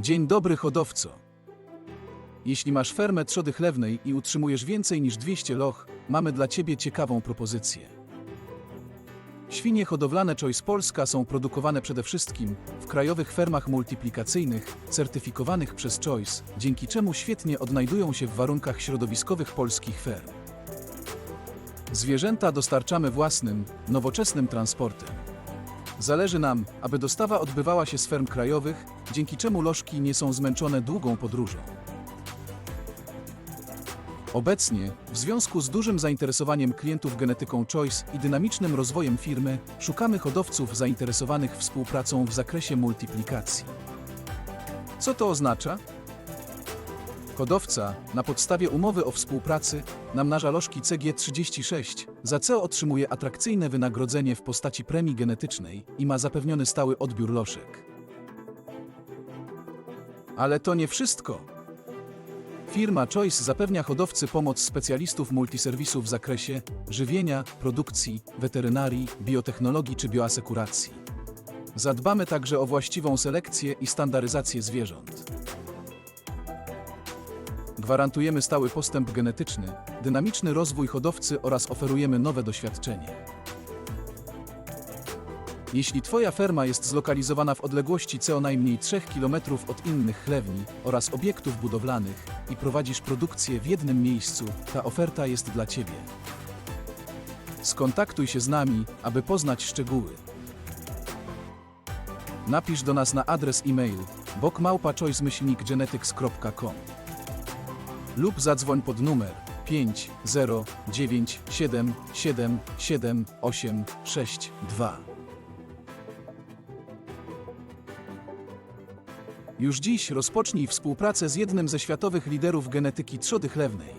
Dzień dobry hodowco. Jeśli masz fermę trzody chlewnej i utrzymujesz więcej niż 200 loch, mamy dla Ciebie ciekawą propozycję. Świnie hodowlane Choice Polska są produkowane przede wszystkim w krajowych fermach multiplikacyjnych, certyfikowanych przez Choice, dzięki czemu świetnie odnajdują się w warunkach środowiskowych polskich ferm. Zwierzęta dostarczamy własnym, nowoczesnym transportem. Zależy nam, aby dostawa odbywała się z ferm krajowych, dzięki czemu lożki nie są zmęczone długą podróżą. Obecnie, w związku z dużym zainteresowaniem klientów genetyką Choice i dynamicznym rozwojem firmy, szukamy hodowców zainteresowanych współpracą w zakresie multiplikacji. Co to oznacza? Hodowca, na podstawie umowy o współpracy, namnaża lożki CG36, za co otrzymuje atrakcyjne wynagrodzenie w postaci premii genetycznej i ma zapewniony stały odbiór loszek. Ale to nie wszystko. Firma Choice zapewnia hodowcy pomoc specjalistów multiserwisu w zakresie żywienia, produkcji, weterynarii, biotechnologii czy bioasekuracji. Zadbamy także o właściwą selekcję i standaryzację zwierząt. Gwarantujemy stały postęp genetyczny, dynamiczny rozwój hodowcy oraz oferujemy nowe doświadczenie. Jeśli Twoja ferma jest zlokalizowana w odległości co najmniej 3 km od innych chlewni oraz obiektów budowlanych i prowadzisz produkcję w jednym miejscu, ta oferta jest dla Ciebie. Skontaktuj się z nami, aby poznać szczegóły. Napisz do nas na adres e-mail bokmałpa.choice-genetics.com lub zadzwoń pod numer 5 0 9 7 7 7 8 6 2. Już dziś rozpocznij współpracę z jednym ze światowych liderów genetyki trzody chlewnej.